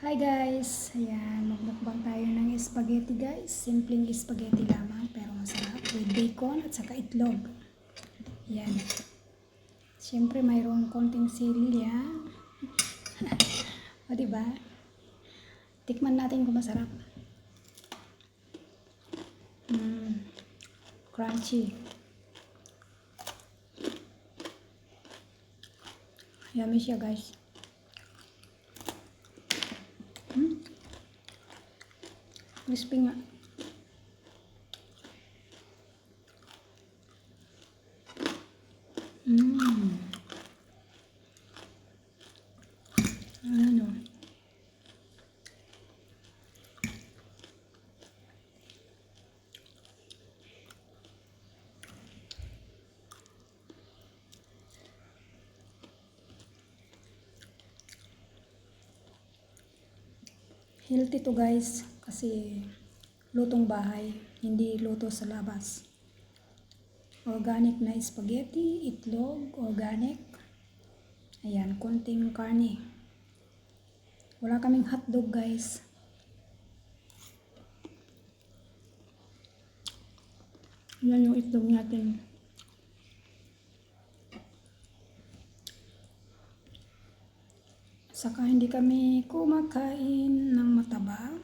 Hi guys! Ayan, magmukbang tayo ng spaghetti guys. Simpleng spaghetti lamang pero masarap with bacon at saka itlog. Ayan. Siyempre mayroong konting sili yan. o diba? Tikman natin kung masarap. Mm, crunchy. Yummy siya guys. Crispy nga. Mmm. Ano? Healthy to guys kasi lutong bahay, hindi luto sa labas. Organic na spaghetti, itlog, organic. Ayan, konting karne. Wala kaming hotdog guys. Yan yung itlog natin. Saka hindi kami kumakain ng mataba.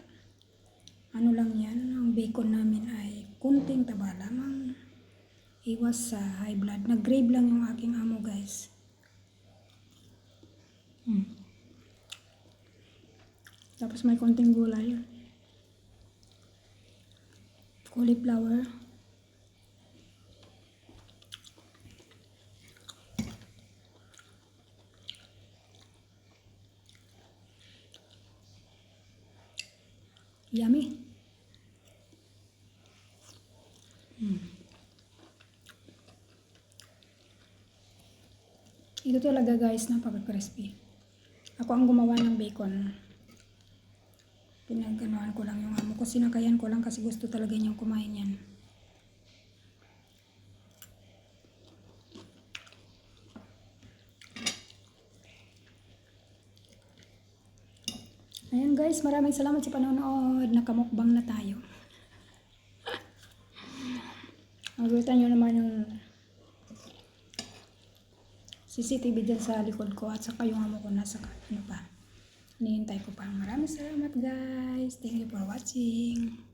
Ano lang yan, ang bacon namin ay kunting taba lamang. Iwas sa high blood. Nag-grave lang yung aking amo guys. Hmm. Tapos may konting gulay. Cauliflower. Yummy. Ito talaga guys, napaka-crispy. Ako ang gumawa ng bacon. Pinaganoan ko lang yung amo ko. Sinakayan ko lang kasi gusto talaga niyang kumain yan. Ayan guys, maraming salamat sa panonood. Nakamukbang na tayo. Makikita nyo naman yung CCTV dyan sa likod ko at saka yung amo ko nasa ano pa. Hinihintay ko pa. Maraming salamat guys. Thank you for watching.